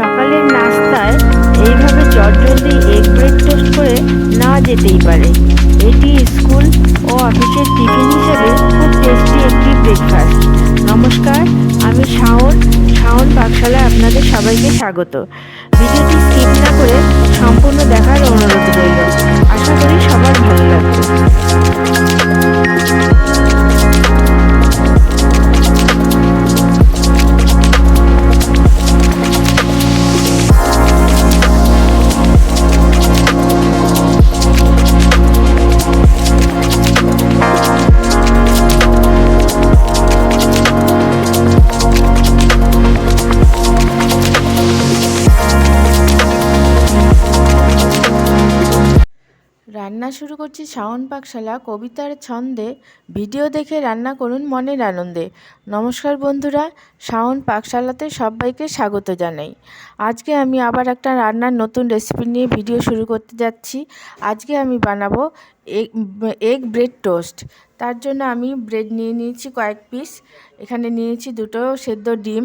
সকালের নাস্তায় এইভাবে চটজলদি এগ ব্রেড টোস্ট করে না যেতেই পারে। এটি স্কুল ও অফিসের টিফিন হিসেবে খুব টেস্টি একটি ব্রেকফাস্ট নমস্কার, আমি শাওন। শাওন পাকশালায় আপনাদের সবাইকে স্বাগত। ভিডিওটি স্কিপ না করে সম্পূর্ণ দেখার অনুরোধ রইল। আশা করি সবার ভালো লাগবে। রান্না শুরু করছি শাওন পাকশালা, কবিতার ছন্দে। ভিডিও দেখে রান্না করুন মনের আনন্দে। নমস্কার বন্ধুরা, শাওন পাকশালাতে সবাইকে স্বাগত জানাই। আজকে আমি আবার একটা রান্নার নতুন রেসিপি নিয়ে ভিডিও শুরু করতে যাচ্ছি। আজকে আমি বানাবো এগ ব্রেড টোস্ট তার জন্য আমি ব্রেড নিয়ে নিয়েছি কয়েক পিস এখানে নিয়েছি দুটো সেদ্ধ ডিম,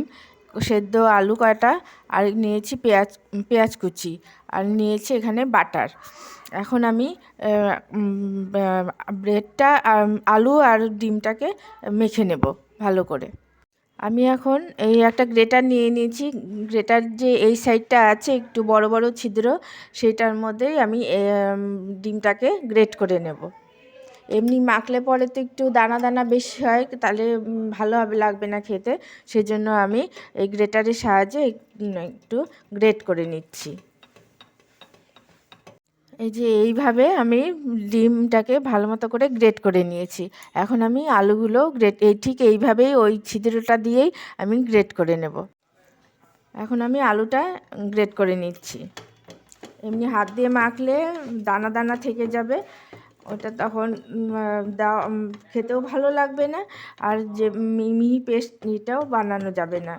সেদ্ধ আলু কাটা, আর নিয়েছি পেঁয়াজ পেঁয়াজ কুচি, আর নিয়েছি এখানে বাটার। এখন আমি ব্রেডটা আলু আর ডিমটাকে মেখে নেব ভালো করে। আমি এখন এই একটা গ্রেটার নিয়ে নিয়েছি। গ্রেটার যে এই সাইডটা আছে একটু বড় বড় ছিদ্র, সেটার মধ্যেই আমি ডিমটাকে গ্রেট করে নেব। এমনি মাখলে পরে তো একটু দানা দানা বেশি হয়, তাহলে ভালো হবে, লাগবে না খেতে। সেজন্য আমি এই গ্রেটারের সাহায্যে একটু গ্রেট করে নিচ্ছি। এই যে এইভাবে আমি ডিমটাকে ভালো মতো করে গ্রেট করে নিয়েছি। এখন আমি আলুগুলো গ্রেট এই ঠিক এইভাবেই ওই ছিদ্রটা দিয়েই আমি গ্রেট করে নেব। এখন আমি আলুটা গ্রেট করে নিচ্ছি। এমনি হাত দিয়ে মাখলে দানা দানা থেকে যাবে। ওটা তখন দেওয়া খেতেও ভালো লাগবে না। আর যে মিহি পেস্ট, এটাও বানানো যাবে না।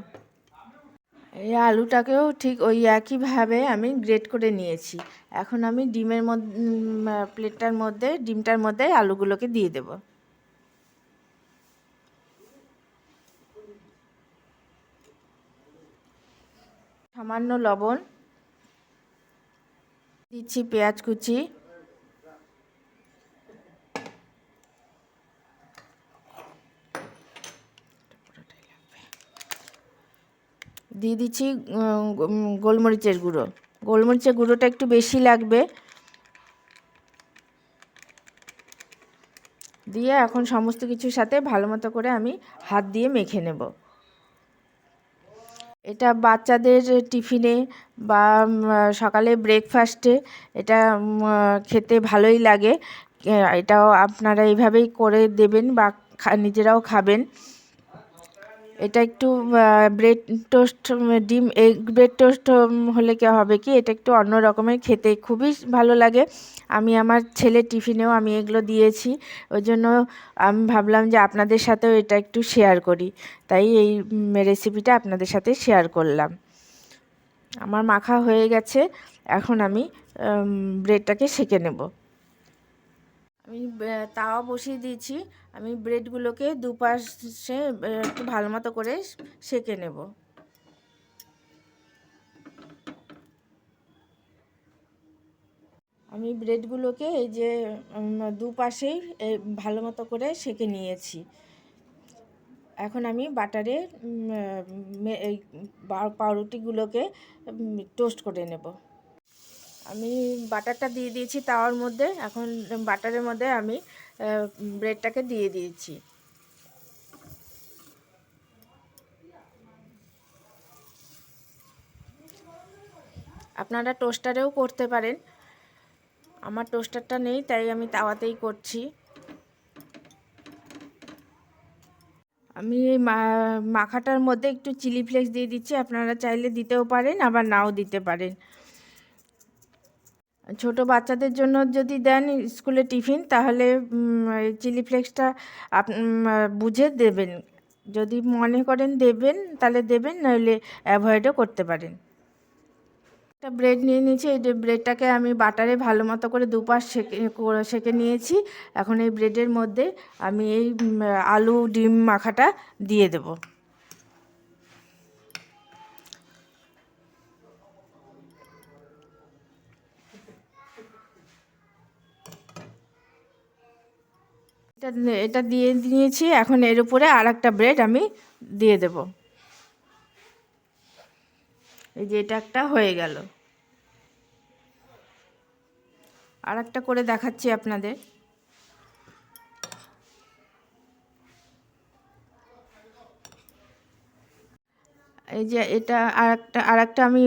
এই আলুটাকেও ঠিক ওই একইভাবে আমি গ্রেট করে নিয়েছি। এখন আমি ডিমের মধ্যে প্লেটটার মধ্যে, ডিমটার মধ্যে আলুগুলোকে দিয়ে দেব। সামান্য লবণ, দিচ্ছি পেঁয়াজ কুচি। দিয়ে দিচ্ছি গোলমরিচের গুঁড়ো। গোলমরিচের গুঁড়োটা একটু বেশি লাগবে। দিয়ে এখন সমস্ত কিছুর সাথে ভালো মতো করে আমি হাত দিয়ে মেখে নেব। এটা বাচ্চাদের টিফিনে বা সকালে ব্রেকফাস্টে এটা খেতে ভালোই লাগে। এটাও আপনারা এইভাবেই করে দেবেন বা নিজেরাও খাবেন। এটা একটু ব্রেড টোস্ট ডিম এগ ব্রেড টোস্ট হলে কে হবে কি? এটা একটু অন্য রকমের খেতে খুবই ভালো লাগে। আমি আমার ছেলে টিফিনেও আমি এগুলো দিয়েছি। ওই জন্য আমি ভাবলাম যে আপনাদের সাথেও এটা একটু শেয়ার করি। তাই এই রেসিপিটা আপনাদের সাথে শেয়ার করলাম। আমার মাখা হয়ে গেছে। এখন আমি ব্রেডটাকে সেঁকে নেব। আমি তাওয়া বসিয়ে দিয়েছি। আমি ব্রেডগুলোকে দুপাশে একটু ভালো মতো করে সেঁকে নেব। আমি ব্রেডগুলোকে এই যে দুপাশেই ভালো মতো করে সেঁকে নিয়েছি। এখন আমি বাটারে এই পাউরুটিগুলোকে টোস্ট করে নেব। আমি বাটারটা দিয়ে দিয়েছি তাওয়ার মধ্যে। এখন বাটারের মধ্যে আমি ব্রেডটাকে দিয়ে দিয়েছি। আপনারা টোস্টারেও করতে পারেন। আমার টোস্টারটা নেই, তাই আমি তাওয়াতেই করছি। আমি এই মাখাটার মধ্যে একটু চিলি ফ্লেক্স দিয়ে দিচ্ছি। আপনারা চাইলে দিতেও পারেন, আবার নাও দিতে পারেন। ছোট বাচ্চাদের জন্য যদি দেন স্কুলে টিফিন, তাহলে চিলি ফ্লেক্সটা আপ বুঝে দেবেন। যদি মনে করেন দেবেন, তাহলে দেবেন নইলে অ্যাভয়েডও করতে পারেন। একটা ব্রেড নিয়ে নিয়েছি, এই ব্রেডটাকে আমি বাটারে ভালো মতো করে দুপাশ সেকে সেকে নিয়েছি। এখন এই ব্রেডের মধ্যে আমি এই আলু, ডিম, মাখাটা দিয়ে দেবো। এটা এটা দিয়ে নিয়েছি, এখন এর উপরে আর একটা ব্রেড আমি দিয়ে দেব। এই যে এটা একটা হয়ে গেল। আর একটা করে দেখাচ্ছি আপনাদের। এই যে এটা আর একটা আর একটা আমি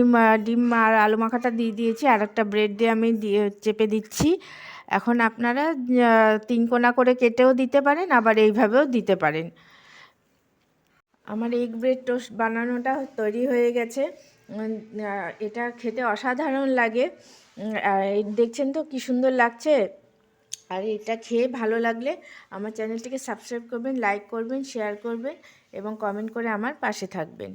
ডিম আর আলু মাখাটা দিয়ে দিয়েছি আর একটা ব্রেড দিয়ে আমি দিয়ে চেপে দিচ্ছি। এখন আপনারা তিন কোনা করে কেটেও দিতে পারেন, আবার এইভাবেও দিতে পারেন। আমার এগ ব্রেড টোস্ট বানানোটা তৈরি হয়ে গেছে। এটা খেতে অসাধারণ লাগে। দেখছেন তো কি সুন্দর লাগছে? আর এটা খেয়ে ভালো লাগলে আমার চ্যানেলটিকে সাবস্ক্রাইব করবেন, লাইক করবেন, শেয়ার করবেন এবং কমেন্ট করে আমার পাশে থাকবেন।